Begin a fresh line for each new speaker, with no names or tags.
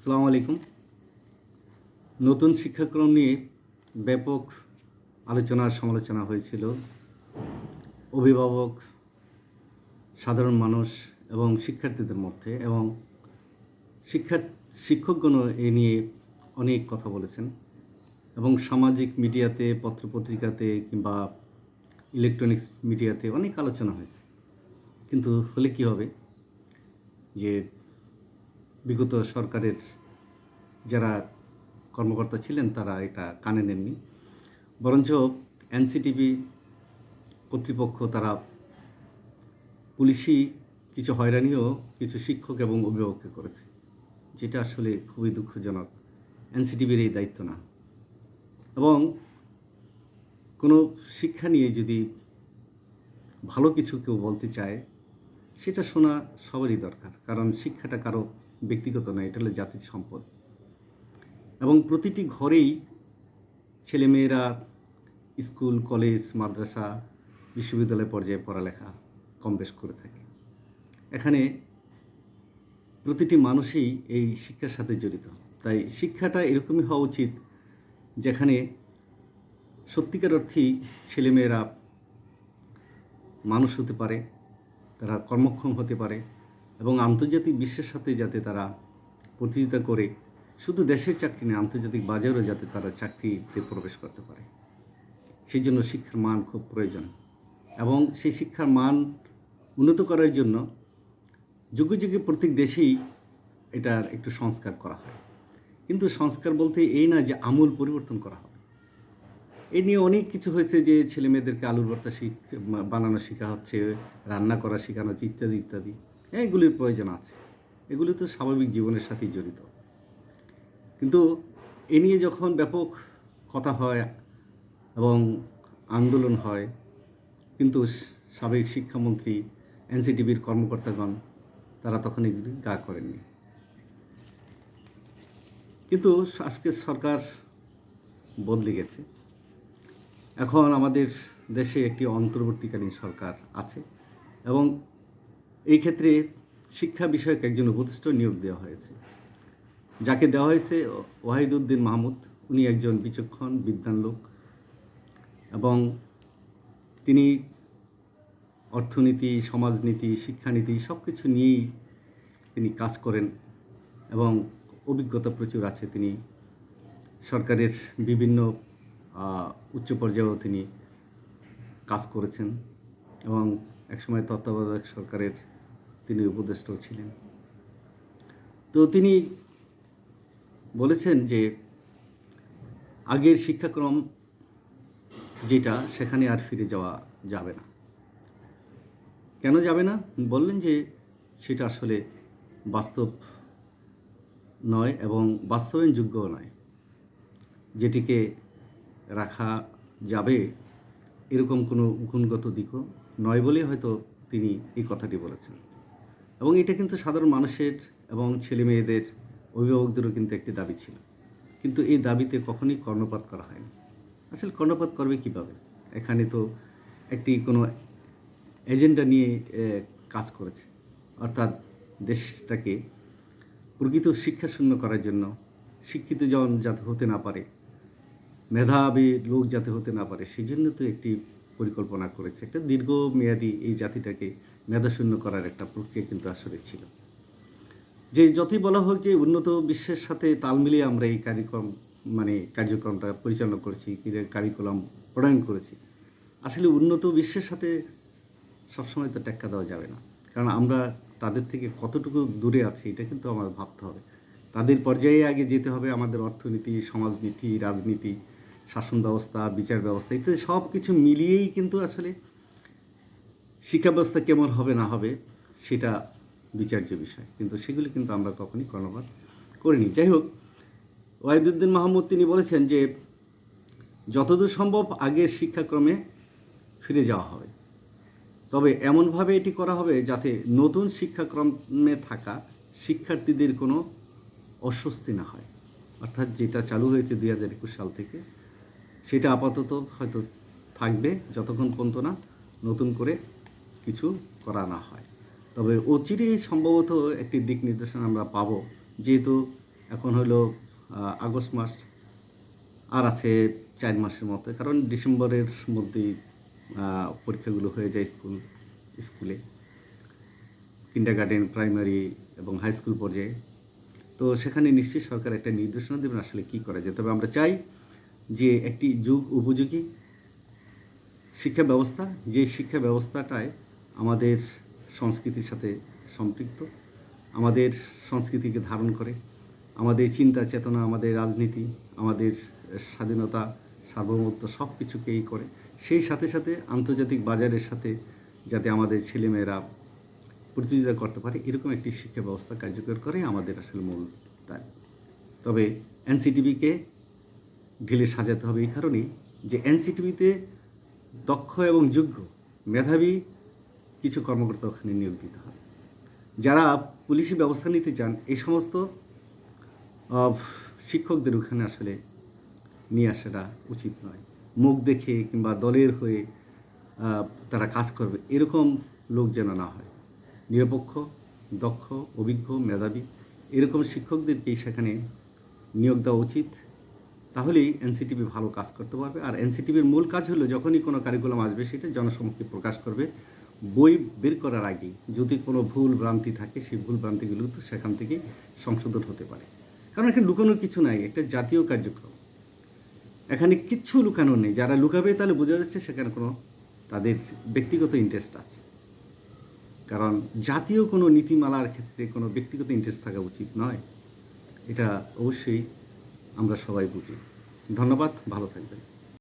আসসালামু আলাইকুম। নতুন শিক্ষাক্রম নিয়ে ব্যাপক আলোচনা, সমালোচনা হয়েছিল। অভিভাবক, সাধারণ মানুষ এবং শিক্ষার্থীদের মধ্যে এবং শিক্ষা, শিক্ষকগণ এ নিয়ে অনেক কথা বলেছেন এবং সামাজিক মিডিয়াতে, পত্রপত্রিকাতে কিংবা ইলেকট্রনিক্স মিডিয়াতে অনেক আলোচনা হয়েছে। কিন্তু হলে কি হবে? যে বিগত সরকারের যারা কর্মকর্তা ছিলেন, তারা এটা কানে নেননি। বরঞ্চ এনসিটিভি কর্তৃপক্ষ, তারা পুলিশি কিছু হয়রানিও কিছু শিক্ষক এবং অভিভাবককে করেছে, যেটা আসলে খুবই দুঃখজনক। এনসিটিভির এই দায়িত্ব না। এবং কোনো শিক্ষা নিয়ে যদি ভালো কিছু কেউ বলতে চায়, সেটা শোনা সবারই দরকার, কারণ শিক্ষাটা কারও ব্যক্তিগত নয় এটা হলো জাতির সম্পদ। এবং প্রতিটি ঘরেই ছেলেমেয়েরা স্কুল, কলেজ, মাদ্রাসা, বিশ্ববিদ্যালয় পর্যায়ে পড়ালেখা কম বেশ করে থাকে। এখানে প্রতিটি মানুষই এই শিক্ষার সাথে জড়িত। তাই শিক্ষাটা এরকমই হওয়া উচিত যেখানে সত্যিকার অর্থেই ছেলেমেয়েরা মানুষ হতে পারে, তারা কর্মক্ষম হতে পারে এবং আন্তর্জাতিক বিশ্বের সাথে যাতে তারা প্রতিযোগিতা করে, শুধু দেশের চাকরি নয় আন্তর্জাতিক বাজারেও যাতে তারা চাকরিতে প্রবেশ করতে পারে। সেই জন্য শিক্ষার মান খুব প্রয়োজন এবং সেই শিক্ষার মান উন্নত করার জন্য যুগে যুগে প্রত্যেক দেশেই এটার একটু সংস্কার করা হয়। কিন্তু সংস্কার বলতে এই না যে আমূল পরিবর্তন করা হবে। এই নিয়ে অনেক কিছু হয়েছে যে ছেলে মেয়েদেরকে আলুর ভর্তা শিখ, বানানো শেখা হচ্ছে, রান্না করা শেখানো হচ্ছে, ইত্যাদি ইত্যাদি। এগুলির প্রয়োজন আছে। এগুলি তো স্বাভাবিক জীবনের সাথেই জড়িত। কিন্তু এ নিয়ে যখন ব্যাপক কথা হয় এবং আন্দোলন হয়, কিন্তু সাবেক শিক্ষামন্ত্রী, এনসিটিভির কর্মকর্তাগণ, তারা তখন এগুলি গা করেননি। কিন্তু আজকে সরকার বদলে গেছে। এখন আমাদের দেশে একটি অন্তর্বর্তীকালীন সরকার আছে এবং এই ক্ষেত্রে শিক্ষা বিষয়ক একজন উপদেষ্টা নিয়োগ দেওয়া হয়েছে। যাকে দেওয়া হয়েছে ওয়াহিদুদ্দিন মাহমুদ, উনি একজন বিচক্ষণ বিদ্যান লোক এবং তিনি অর্থনীতি, সমাজনীতি, শিক্ষানীতি সব কিছু নিয়েই তিনি কাজ করেন এবং অভিজ্ঞতা প্রচুর আছে তিনি। সরকারের বিভিন্ন উচ্চ পর্যায়েও তিনি কাজ করেছেন এবং একসময় তত্ত্বাবধায়ক সরকারের তিনি উপদেষ্টাও ছিলেন। তো তিনি বলেছেন যে আগের শিক্ষাক্রম যেটা, সেখানে আর ফিরে যাওয়া যাবে না। কেন যাবে না? বললেন যে সেটা আসলে বাস্তব নয় এবং বাস্তবায়নযোগ্যও নয়। যেটিকে রাখা যাবে এরকম কোনো গুণগত দিকও নয় বলেই হয়তো তিনি এই কথাটি বলেছেন। এবং এটা কিন্তু সাধারণ মানুষের এবং ছেলে মেয়েদের, অভিভাবকদেরও কিন্তু একটি দাবি ছিল। কিন্তু এই দাবিতে কখনই কর্ণপাত করা হয়নি। আসলে কর্ণপাত করবে কীভাবে? এখানে তো একটি কোনো এজেন্ডা নিয়ে কাজ করেছে। অর্থাৎ দেশটাকে প্রকৃত শিক্ষাশূন্য করার জন্য শিক্ষিত জন যাতে হতে না পারে, মেধাবী লোক যাতে হতে না পারে সেই জন্য তো একটি পরিকল্পনা করেছে। একটা দীর্ঘমেয়াদী এই জাতিটাকে মেধাশূন্য করার একটা প্রক্রিয়া কিন্তু আসলে ছিল। যে যতই বলা হোক যে উন্নত বিশ্বের সাথে তাল মিলিয়ে আমরা এই কার্যক্রম মানে কার্যক্রমটা পরিচালনা করেছি কারিকুলাম প্রণয়ন করেছি, আসলে উন্নত বিশ্বের সাথে সবসময় তো টেক্কা দেওয়া যাবে না। কারণ আমরা তাদের থেকে কতটুকু দূরে আছি এটা কিন্তু আমাদের ভাবতে হবে। তাদের পর্যায়ে আগে যেতে হবে আমাদের অর্থনীতি, সমাজনীতি, রাজনীতি, শাসন ব্যবস্থা, বিচার ব্যবস্থা, ইত্যাদি সব কিছু মিলিয়েই কিন্তু আসলে শিক্ষা ব্যবস্থা কেমন হবে, না হবে, সেটা বিচার্য বিষয়। কিন্তু সেগুলি কিন্তু আমরা কখনই কর্ণপাত করিনি। যাই হোক, ওয়াহিদুদ্দিন মাহমুদ তিনি বলেছেন যে, যতদূর সম্ভব আগের শিক্ষাক্রমে ফিরে যাওয়া হবে। তবে এমনভাবে এটি করা হবে যাতে নতুন শিক্ষাক্রমে থাকা শিক্ষার্থীদের কোনো অস্বস্তি না হয়। অর্থাৎ যেটা চালু হয়েছে দুই হাজার একুশ সাল থেকে, সেটা আপাতত হয়তো থাকবে, যতক্ষণ পর্যন্ত না নতুন করে কিছু করা না হয়। তবে অচিরেই সম্ভবত একটি দিক নির্দেশনা আমরা পাবো। যেহেতু এখন হলো আগস্ট মাস, আর আছে চার মাসের মতো। কারণ ডিসেম্বরের মধ্যেই পরীক্ষাগুলো হয়ে যায় স্কুল, স্কুলে। কিন্ডার গার্ডেন প্রাইমারি এবং হাই স্কুল পর্যায়ে। তো সেখানে নিশ্চয়ই সরকার একটা নির্দেশনা দেবেন আসলে কী করা যায়। তবে আমরা চাই যে একটি যুগ উপযোগী শিক্ষা ব্যবস্থা, যে শিক্ষা ব্যবস্থাটায় আমাদের সংস্কৃতির সাথে সম্পৃক্ত, আমাদের সংস্কৃতিকে ধারণ করে, আমাদের চিন্তা চেতনা, আমাদের রাজনীতি, আমাদের স্বাধীনতা, সার্বভৌমত্ব সব কিছুকেই করে। সেই সাথে সাথে আন্তর্জাতিক বাজারের সাথে যাতে আমাদের ছেলেমেয়েরা প্রতিযোগিতা করতে পারে, এরকম একটি শিক্ষা ব্যবস্থা কার্যকর করে আমাদের আসলে মূল দায়। তবে এনসিটিভিকে ঢেলে সাজাতে হবে এই কারণেই যে এনসিটিভিতে দক্ষ এবং যোগ্য মেধাবী কিছু কর্মকর্তা ওখানে নিয়োগ দিতে হয়। যারা পুলিশি ব্যবস্থা নিতে চান, এই সমস্ত শিক্ষকদের ওখানে আসলে নিয়ে আসাটা উচিত নয়। মুখ দেখে কিংবা দলের হয়ে তারা কাজ করবে, এরকম লোক যেন না হয়। নিরপেক্ষ, দক্ষ, অভিজ্ঞ, মেধাবী, এরকম শিক্ষকদেরকেই সেখানে নিয়োগ দেওয়া উচিত। তাহলেই এনসিটিভি ভালো কাজ করতে পারবে। আর এনসিটিভির মূল কাজ হলো, যখনই কোনো কারিকুলাম আসবে, সেটা জনসমক্ষে প্রকাশ করবে। বই বের করার আগেই যদি কোনো ভুল ভ্রান্তি থাকে, সেই ভুল ভ্রান্তিগুলো তো সেখান থেকে সংশোধন হতে পারে। কারণ এখানে লুকানোর কিছু নাই, একটা জাতীয় কার্যক্রম। এখানে কিচ্ছু লুকানো নেই। যারা লুকাবে তাহলে বোঝা যাচ্ছে সেখানে কোনো তাদের ব্যক্তিগত ইন্টারেস্ট আছে। কারণ জাতীয় কোনো নীতিমালার ক্ষেত্রে কোনো ব্যক্তিগত ইন্টারেস্ট থাকা উচিত নয়। এটা অবশ্যই আমরা সবাই বুঝি। ধন্যবাদ, ভালো থাকবেন।